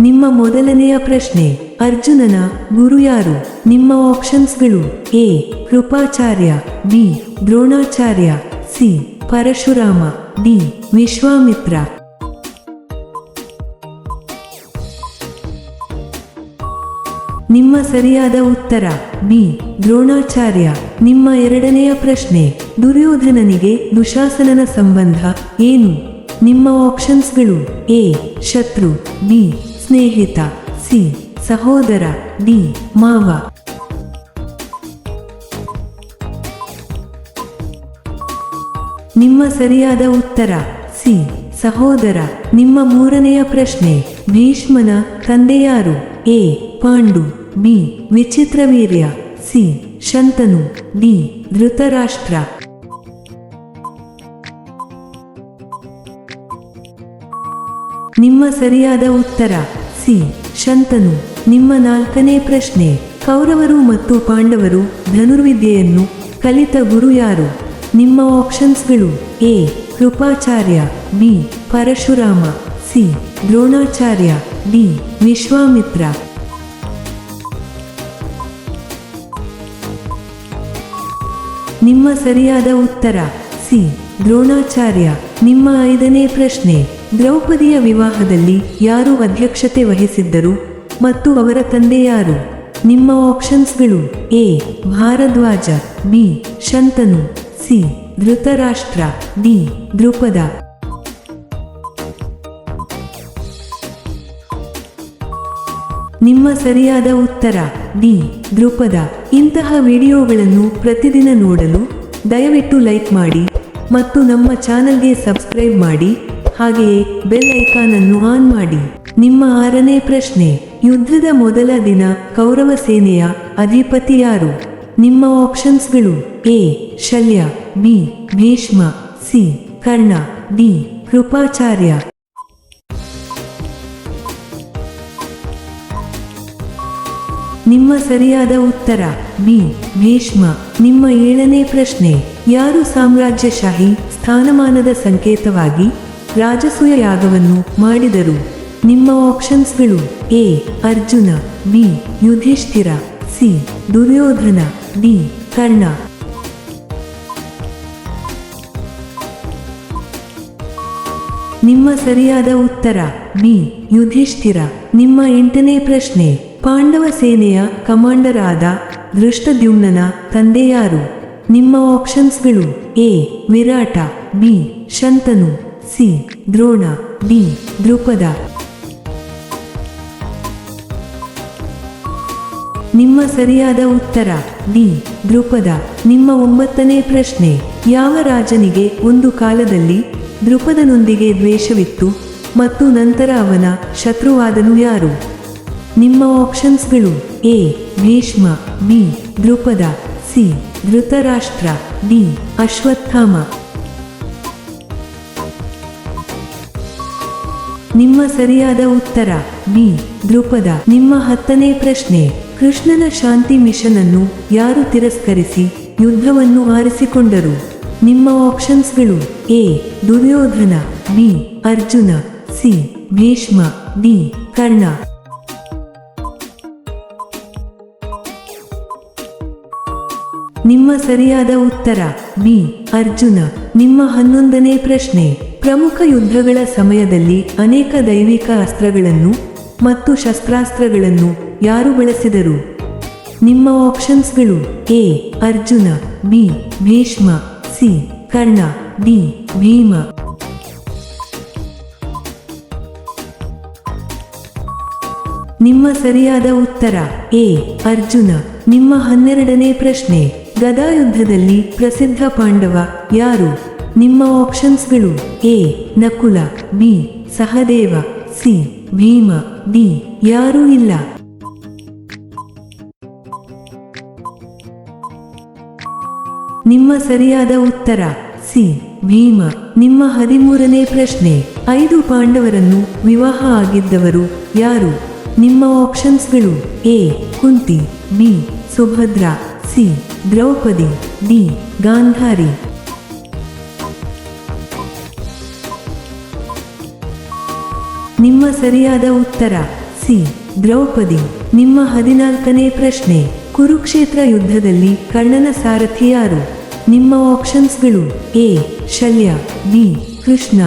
ನಿಮ್ಮ ಮೊದಲನೆಯ ಪ್ರಶ್ನೆ, ಅರ್ಜುನನ ಗುರು ಯಾರು? ನಿಮ್ಮ ಆಪ್ಷನ್ಸ್ಗಳು A, Kripacharya, B, Dronacharya, C, Parashurama, D, Vishwamitra. ನಿಮ್ಮ ಸರಿಯಾದ ಉತ್ತರ, ಬಿ, ದ್ರೋಣಾಚಾರ್ಯ. ನಿಮ್ಮ ಎರಡನೆಯ ಪ್ರಶ್ನೆ, ದುರ್ಯೋಧನನಿಗೆ ದುಶಾಸನನ ಸಂಬಂಧ ಏನು? ನಿಮ್ಮ ಆಪ್ಷನ್ಸ್ಗಳು ಎ, ಶತ್ರು, ಬಿ ಸ್ನೇಹಿತ, ಸಿ, ಸಹೋದರ, ಡಿ, ಮಾವ. ನಿಮ್ಮ ಸರಿಯಾದ ಉತ್ತರ, ಸಿ, ಸಹೋದರ. ನಿಮ್ಮ ಮೂರನೆಯ ಪ್ರಶ್ನೆ, ಭೀಷ್ಮನ ತಂದೆಯಾರು, A, Pandu. B Vichitravirya C, Shantanu. D, Dhritarashtra. ನಿಮ್ಮ ಸರಿಯಾದ ಉತ್ತರ. ಸಿ. ಶಂತನು. ನಿಮ್ಮ ನಾಲ್ಕನೇ ಪ್ರಶ್ನೆ. ಕೌರವರು ಮತ್ತು ಪಾಂಡವರು ಧನುರ್ವಿದ್ಯೆಯನ್ನು ಕಲಿತ ಗುರು ಯಾರು? ನಿಮ್ಮ ಆಪ್ಷನ್ಸ್ಗಳು A. Kripacharya. B. Parashurama. C. Dronacharya. D. Vishwamitra. ನಿಮ್ಮ ಸರಿಯಾದ ಉತ್ತರ. ಸಿ. ದ್ರೋಣಾಚಾರ್ಯ. ನಿಮ್ಮ ಐದನೇ ಪ್ರಶ್ನೆ. ದ್ರೌಪದಿಯ ವಿವಾಹದಲ್ಲಿ ಯಾರು ಅಧ್ಯಕ್ಷತೆ ವಹಿಸಿದ್ದರು ಮತ್ತು ಅವರ ತಂದೆ ಯಾರು? ನಿಮ್ಮ ಆಪ್ಷನ್ಸ್ಗಳು A. Bharadwaja, B. Shantanu, C. Dhritarashtra, D. Drupada. ನಿಮ್ಮ ಸರಿಯಾದ ಉತ್ತರ, ಡಿ. ದ್ರುಪದ. ಇಂತಹ ವಿಡಿಯೋಗಳನ್ನು ಪ್ರತಿದಿನ ನೋಡಲು ದಯವಿಟ್ಟು ಲೈಕ್ ಮಾಡಿ ಮತ್ತು ನಮ್ಮ ಚಾನಲ್ಗೆ ಸಬ್ಸ್ಕ್ರೈಬ್ ಮಾಡಿ. ಹಾಗೆಯೇ ಬೆಲ್ ಐಕಾನ್ ಅನ್ನು ಆನ್ ಮಾಡಿ. ನಿಮ್ಮ ಆರನೇ ಪ್ರಶ್ನೆ, ಯುದ್ಧದ ಮೊದಲ ದಿನ ಕೌರವ ಸೇನೆಯ ಅಧಿಪತಿ ಯಾರು ನಿಮ್ಮ ಆಪ್ಷನ್ಸ್ಗಳು A Shalya B Bhishma C Karna D Kripacharya. ನಿಮ್ಮ ಸರಿಯಾದ ಉತ್ತರ ಬಿ ಭೀಷ್ಮ. ನಿಮ್ಮ ಏಳನೇ ಪ್ರಶ್ನೆ, ಯಾರು ಸಾಮ್ರಾಜ್ಯಶಾಹಿ ಸ್ಥಾನಮಾನದ ಸಂಕೇತವಾಗಿ? ರಾಜಸೂಯ ಯಾಗವನ್ನು ಮಾಡಿದರು. ನಿಮ್ಮ ಆಪ್ಷನ್ಸ್ಗಳು A. Arjuna, B. Yudhishthira, C. Duryodhana, D. Karna. ನಿಮ್ಮ ಸರಿಯಾದ ಉತ್ತರ, ಬಿ. ಯುಧಿಷ್ಠಿರ. ನಿಮ್ಮ ಎಂಟನೇ ಪ್ರಶ್ನೆ, ಪಾಂಡವ ಸೇನೆಯ ಕಮಾಂಡರ್ ಆದ ದೃಷ್ಟದ್ಯುಮ್ನ ತಂದೆಯಾರು. ನಿಮ್ಮ ಆಪ್ಷನ್ಸ್ಗಳು A. Virata, B. Shantanu. C, Drona D Drupada. ನಿಮ್ಮ ಸರಿಯಾದ ಉತ್ತರ, ಡಿ, ದ್ರುಪದ. ನಿಮ್ಮ ಒಂಬತ್ತನೇ ಪ್ರಶ್ನೆ, ಯಾವ ರಾಜನಿಗೆ ಒಂದು ಕಾಲದಲ್ಲಿ ದ್ರುಪದನೊಂದಿಗೆ ದ್ವೇಷವಿತ್ತು ಮತ್ತು ನಂತರ ಅವನ ಶತ್ರುವಾದನು ಯಾರು? ನಿಮ್ಮ ಆಪ್ಷನ್ಸ್ಗಳು, A, Bhishma, B, Drupada, C, Dhritarashtra, D, Ashwatthama. ನಿಮ್ಮ ಸರಿಯಾದ ಉತ್ತರ, ಬಿ ದೃಪದ ನಿಮ್ಮ ಹತ್ತನೇ ಪ್ರಶ್ನೆ, ಕೃಷ್ಣನ ಶಾಂತಿ ಮಿಷನ್ ಅನ್ನು ಯಾರು ತಿರಸ್ಕರಿಸಿ ಯುದ್ಧವನ್ನು ಆರಿಸಿಕೊಂಡರು? ನಿಮ್ಮ ಆಪ್ಷನ್ಸ್ಗಳು, A, Duryodhana, B, Arjuna, C, Bhishma, D, Karna. ನಿಮ್ಮ ಸರಿಯಾದ ಉತ್ತರ, ಬಿ, ಅರ್ಜುನ. ನಿಮ್ಮ ಹನ್ನೊಂದನೇ ಪ್ರಶ್ನೆ ಪ್ರಮುಖ ಯುದ್ಧಗಳ ಸಮಯದಲ್ಲಿ ಅನೇಕ ದೈವಿಕ ಅಸ್ತ್ರಗಳನ್ನು ಮತ್ತು ಶಸ್ತ್ರಾಸ್ತ್ರಗಳನ್ನು ಯಾರು ಬಳಸಿದರು? ನಿಮ್ಮ ಆಪ್ಷನ್ಸ್ಗಳು A. Arjuna, B. Bhishma, C. Karna, D. Bhima. ನಿಮ್ಮ ಸರಿಯಾದ ಉತ್ತರ ಎ. ಅರ್ಜುನ. ನಿಮ್ಮ ಹನ್ನೆರಡನೇ ಪ್ರಶ್ನೆ. ಗದಾಯುದ್ಧದಲ್ಲಿ ಪ್ರಸಿದ್ಧ ಪಾಂಡವ ಯಾರು? ನಿಮ್ಮ ಆಪ್ಷನ್ಸ್ಗಳು A, Nakula, B, Sahadeva, C, Bhima, D, ಯಾರೂ ಇಲ್ಲ. ನಿಮ್ಮ ಸರಿಯಾದ ಉತ್ತರ, ಸಿ, ಭೀಮ. ನಿಮ್ಮ ಹದಿಮೂರನೇ ಪ್ರಶ್ನೆ, ಐದು ಪಾಂಡವರನ್ನು ವಿವಾಹ ಆಗಿದ್ದವರು ಯಾರು? ನಿಮ್ಮ ಆಪ್ಷನ್ಸ್ಗಳು A, Kunti, B, Subhadra, C, Draupadi, D, Gandhari. ನಿಮ್ಮ ಸರಿಯಾದ ಉತ್ತರ. ಸಿ. ದ್ರೌಪದಿ. ನಿಮ್ಮ ಹದಿನಾಲ್ಕನೇ ಪ್ರಶ್ನೆ. ಕುರುಕ್ಷೇತ್ರ ಯುದ್ಧದಲ್ಲಿ ಕರ್ಣನ ಸಾರಥಿ ಯಾರು? ನಿಮ್ಮ ಆಪ್ಷನ್ಸ್ಗಳು A. Shalya, B. Krishna,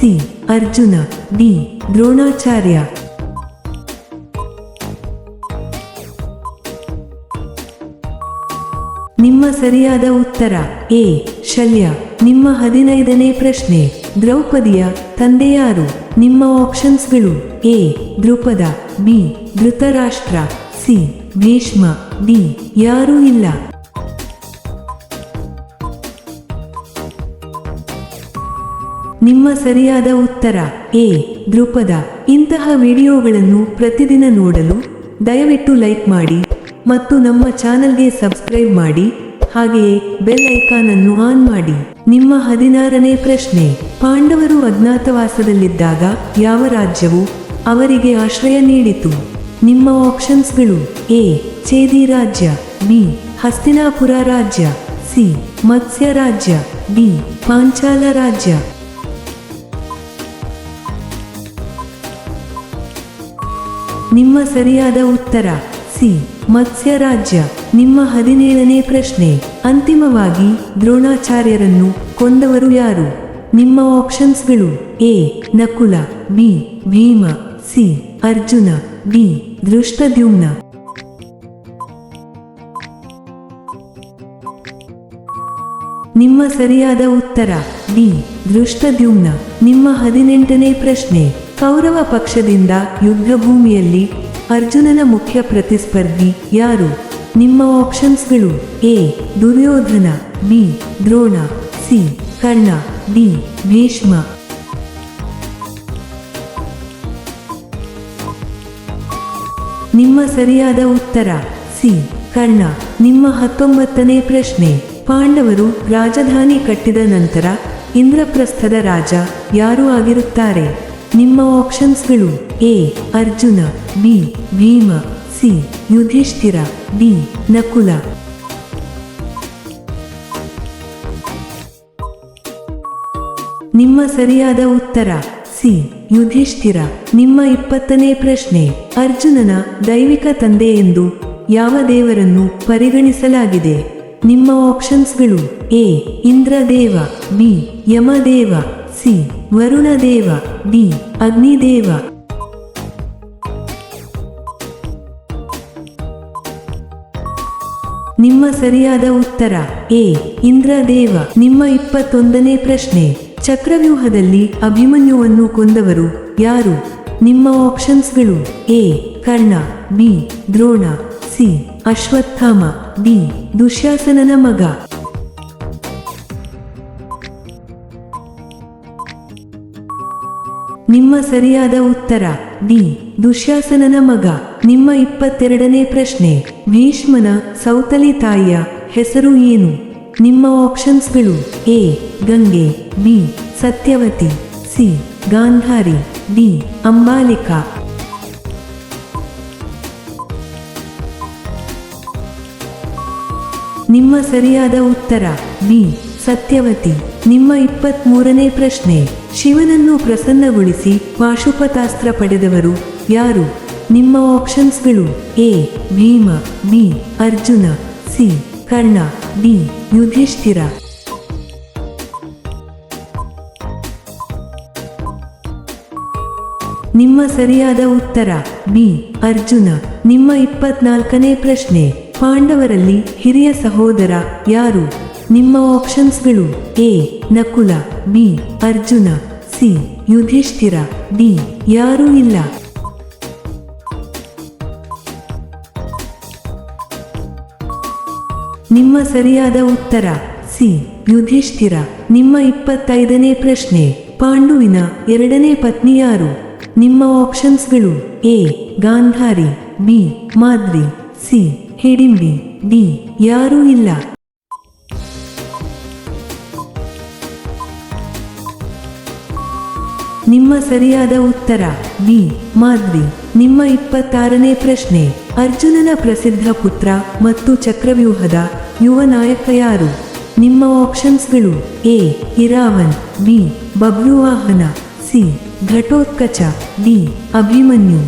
C. Arjuna, D. Dronacharya. ನಿಮ್ಮ ಸರಿಯಾದ ಉತ್ತರ ಎ. ಶಲ್ಯ. ನಿಮ್ಮ ಹದಿನೈದನೇ ಪ್ರಶ್ನೆ. ದ್ರೌಪದಿಯ ತಂದೆ ಯಾರು ನಿಮ್ಮ ಆಪ್ಷನ್ಸ್ಗಳು A. Drupada, B. Dhritarashtra, C. Bhishma, D. ಯಾರೂ ಇಲ್ಲ. ನಿಮ್ಮ ಸರಿಯಾದ ಉತ್ತರ ಎ. ದ್ರುಪದ. ಇಂತಹ ವಿಡಿಯೋಗಳನ್ನು ಪ್ರತಿದಿನ ನೋಡಲು ದಯವಿಟ್ಟು ಲೈಕ್ ಮಾಡಿ ಮತ್ತು ನಮ್ಮ ಚಾನೆಲ್ಗೆ ಸಬ್ಸ್ಕ್ರೈಬ್ ಮಾಡಿ. ಹಾಗೆಯೇ ಬೆಲ್ ಐಕಾನ್ ಅನ್ನು ಆನ್ ಮಾಡಿ. ನಿಮ್ಮ ಹದಿನಾರನೇ ಪ್ರಶ್ನೆ. ಪಾಂಡವರು ಅಜ್ಞಾತವಾಸದಲ್ಲಿದ್ದಾಗ ಯಾವ ರಾಜ್ಯವು ಅವರಿಗೆ ಆಶ್ರಯ ನೀಡಿತು? ನಿಮ್ಮ ಆಪ್ಷನ್ಸ್ಗಳು ಎ. ಚೇದಿ ರಾಜ್ಯ, ಬಿ. ಹಸ್ತಿನಾಪುರ ರಾಜ್ಯ, ಸಿ. ಮತ್ಸ್ಯ ರಾಜ್ಯ, ಡಿ. ಪಾಂಚಾಲ ರಾಜ್ಯ. ನಿಮ್ಮ ಸರಿಯಾದ ಉತ್ತರ. ಸಿ ಮತ್ಸ್ಯ ರಾಜ್ಯ ನಿಮ್ಮ ಹದಿನೇಳನೇ ಪ್ರಶ್ನೆ. ಅಂತಿಮವಾಗಿ, ದ್ರೋಣಾಚಾರ್ಯರನ್ನು ಕೊಂದವರು ಯಾರು? ನಿಮ್ಮ ಆಪ್ಷನ್ಸ್ಗಳು A, Nakula, B, Bhima, C, Arjuna D Dhrishtadyumna ನಿಮ್ಮ ಸರಿಯಾದ ಉತ್ತರ ಡಿ ದೃಷ್ಟದ್ಯುಮ್ನ ನಿಮ್ಮ ಹದಿನೆಂಟನೇ ಪ್ರಶ್ನೆ. ಕೌರವ ಪಕ್ಷದಿಂದ ಯುದ್ಧ ಭೂಮಿಯಲ್ಲಿ ಅರ್ಜುನನ ಮುಖ್ಯ ಪ್ರತಿಸ್ಪರ್ಧಿ ಯಾರು? ನಿಮ್ಮ ಆಪ್ಷನ್ಸ್ಗಳು A, Duryodhana, B, Drona, C, Karna, D, Bhishma. ನಿಮ್ಮ ಸರಿಯಾದ ಉತ್ತರ, ಸಿ, ಕರ್ಣ. ನಿಮ್ಮ ಹತ್ತೊಂಬತ್ತನೇ ಪ್ರಶ್ನೆ, ಪಾಂಡವರು ರಾಜಧಾನಿ ಕಟ್ಟಿದ ನಂತರ ಇಂದ್ರಪ್ರಸ್ಥದ ರಾಜ ಯಾರು ಆಗಿರುತ್ತಾರೆ? ನಿಮ್ಮ ಆಪ್ಷನ್ಸ್ಗಳು A, Arjuna, B, Bhima, C, Yudhishthira, D, Nakula. ನಿಮ್ಮ ಸರಿಯಾದ ಉತ್ತರ, ಸಿ, ಯುಧಿಷ್ಠಿರ. ನಿಮ್ಮ ಇಪ್ಪತ್ತನೇ ಪ್ರಶ್ನೆ, ಅರ್ಜುನನ ದೈವಿಕ ತಂದೆ ಎಂದು ಯಾವ ದೇವರನ್ನು ಪರಿಗಣಿಸಲಾಗಿದೆ? ನಿಮ್ಮ ಆಪ್ಷನ್ಸ್ಗಳು A, Indradeva, B, Yamadeva. C, Varunadeva, D, Agnideva. ನಿಮ್ಮ ಸರಿಯಾದ ಉತ್ತರ, ಎ, ಇಂದ್ರದೇವ. ನಿಮ್ಮ ಇಪ್ಪತ್ತೊಂದನೇ ಪ್ರಶ್ನೆ, ಚಕ್ರವ್ಯೂಹದಲ್ಲಿ ಅಭಿಮನ್ಯುವನ್ನು ಕೊಂದವರು ಯಾರು? ನಿಮ್ಮ ಆಪ್ಷನ್ಸ್ಗಳು, A, Karna, B, Drona, C, Ashwatthama, D, ದುಶ್ಯಾಸನನ ಮಗ. ನಿಮ್ಮ ಸರಿಯಾದ ಉತ್ತರ, ಡಿ. ದುಶ್ಯಾಸನನ ಮಗ. ನಿಮ್ಮ ಇಪ್ಪತ್ತೆರಡನೇ ಪ್ರಶ್ನೆ. ಭೀಷ್ಮನ ಸೌತಲಿ ತಾಯಿಯ ಹೆಸರು ಏನು? ನಿಮ್ಮ ಆಪ್ಷನ್ಸ್ಗಳು A. Gange, B. Satyavati, C. Gandhari, D. Ambalika. ನಿಮ್ಮ ಸರಿಯಾದ ಉತ್ತರ, ಬಿ. ಸತ್ಯವತಿ. ನಿಮ್ಮ ಇಪ್ಪತ್ತ್ ಮೂರನೇ ಪ್ರಶ್ನೆ. ಶಿವನನ್ನು ಪ್ರಸನ್ನಗೊಳಿಸಿ ಪಾಶುಪತಾಸ್ತ್ರ ಪಡೆದವರು ಯಾರು? ನಿಮ್ಮ ಆಪ್ಷನ್ಸ್ಗಳು A, Bhima, B, Arjuna, C, Karna, D, Yudhishthira. ನಿಮ್ಮ ಸರಿಯಾದ ಉತ್ತರ, ಬಿ, ಅರ್ಜುನ. ನಿಮ್ಮ ಇಪ್ಪತ್ನಾಲ್ಕನೇ ಪ್ರಶ್ನೆ. ಪಾಂಡವರಲ್ಲಿ ಹಿರಿಯ ಸಹೋದರ ಯಾರು? ನಿಮ್ಮ ಆಪ್ಷನ್ಸ್ಗಳು A Nakula B Arjuna, C, Yudhishthira, D, ಯಾರೂ ಇಲ್ಲ. ನಿಮ್ಮ ಸರಿಯಾದ ಉತ್ತರ, ಸಿ, ಯುಧಿಷ್ಠಿರ. ನಿಮ್ಮ ಇಪ್ಪತ್ತೈದನೇ ಪ್ರಶ್ನೆ, ಪಾಂಡುವಿನ ಎರಡನೇ ಪತ್ನಿ ಯಾರು? ನಿಮ್ಮ ಆಪ್ಷನ್ಸ್ಗಳು, A, Gandhari, B, Madri, C, Hidimbi, D, ಯಾರೂ ಇಲ್ಲ. ನಿಮ್ಮ ಸರಿಯಾದ ಉತ್ತರ ಬಿ ಮಾಧ್ವಿ ನಿಮ್ಮ ಇಪ್ಪತ್ತಾರನೇ ಪ್ರಶ್ನೆ, ಅರ್ಜುನನ ಪ್ರಸಿದ್ಧ ಪುತ್ರ ಮತ್ತು ಚಕ್ರವ್ಯೂಹದ ಯುವ ನಾಯಕ ಯಾರು? ನಿಮ್ಮ ಆಪ್ಷನ್ಸ್ಗಳು A Iravan B Babruvahana C, Ghatotkacha, D, Abhimanyu.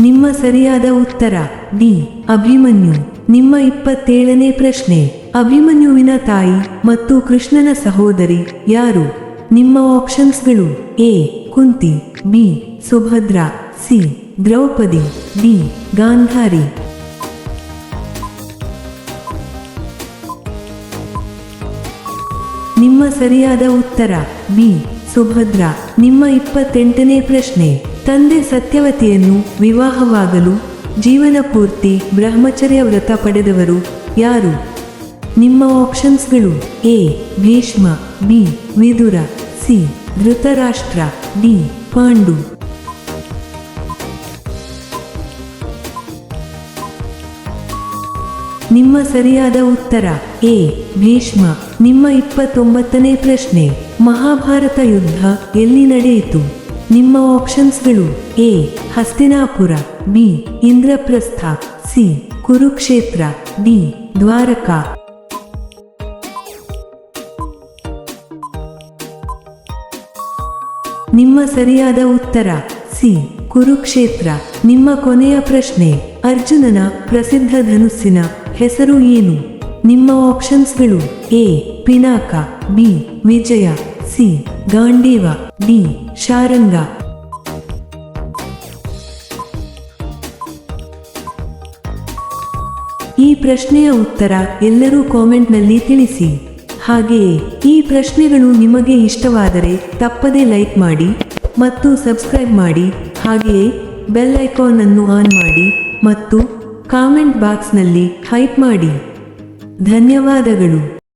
ನಿಮ್ಮ ಸರಿಯಾದ ಉತ್ತರ, ಡಿ, ಅಭಿಮನ್ಯು. ನಿಮ್ಮ ಇಪ್ಪತ್ತೇಳನೇ ಪ್ರಶ್ನೆ ಅಭಿಮನ್ಯುವಿನ ತಾಯಿ ಮತ್ತು ಕೃಷ್ಣನ ಸಹೋದರಿ ಯಾರು? ನಿಮ್ಮ ಆಪ್ಷನ್ಸ್ಗಳು A, Kunti, B, Subhadra, C, Draupadi, D, Gandhari. ನಿಮ್ಮ ಸರಿಯಾದ ಉತ್ತರ ಬಿ, ಸುಭದ್ರ. ನಿಮ್ಮ ಇಪ್ಪತ್ತೆಂಟನೇ ಪ್ರಶ್ನೆ, ತಂದೆ ಸತ್ಯವತಿಯನ್ನು ವಿವಾಹವಾಗಲು ಜೀವನ ಪೂರ್ತಿ ಬ್ರಹ್ಮಚರ್ಯ ವ್ರತ ಪಡೆದವರು ಯಾರು? ನಿಮ್ಮ ಆಪ್ಷನ್ಸ್ಗಳು A Bhishma B Vidura C Dhritarashtra D Pandu ನಿಮ್ಮ ಸರಿಯಾದ ಉತ್ತರ ಎ ಭೀಷ್ಮ ನಿಮ್ಮ ಇಪ್ಪತ್ತೊಂಬತ್ತನೇ ಪ್ರಶ್ನೆ, ಮಹಾಭಾರತ ಯುದ್ಧ ಎಲ್ಲಿ ನಡೆಯಿತು? ನಿಮ್ಮ ಆಪ್ಷನ್ಸ್ಗಳು A Hastinapura B Indraprastha C Kurukshetra D Dwaraka. ನಿಮ್ಮ ಸರಿಯಾದ ಉತ್ತರ. ಸಿ. ಕುರುಕ್ಷೇತ್ರ. ನಿಮ್ಮ ಕೊನೆಯ ಪ್ರಶ್ನೆ. ಅರ್ಜುನನ ಪ್ರಸಿದ್ಧ ಧನುಸ್ಸಿನ ಹೆಸರು ಏನು? ನಿಮ್ಮ ಆಪ್ಷನ್ಸ್ಗಳು A. Pinaka, B. Vijaya, C. Gandiva, D. Sharanga. ಈ ಪ್ರಶ್ನೆಯ ಉತ್ತರ ಎಲ್ಲರೂ ಕಾಮೆಂಟ್ನಲ್ಲಿ ತಿಳಿಸಿ. ಹಾಗೆಯೇ ಈ ಪ್ರಶ್ನೆಗಳು ನಿಮಗೆ ಇಷ್ಟವಾದರೆ ತಪ್ಪದೇ ಲೈಕ್ ಮಾಡಿ ಮತ್ತು ಸಬ್ಸ್ಕ್ರೈಬ್ ಮಾಡಿ. ಹಾಗೆಯೇ ಬೆಲ್ ಐಕಾನ್ ಅನ್ನು ಆನ್ ಮಾಡಿ ಮತ್ತು ಕಾಮೆಂಟ್ ಬಾಕ್ಸ್ನಲ್ಲಿ ಹೈಪ್ ಮಾಡಿ. ಧನ್ಯವಾದಗಳು.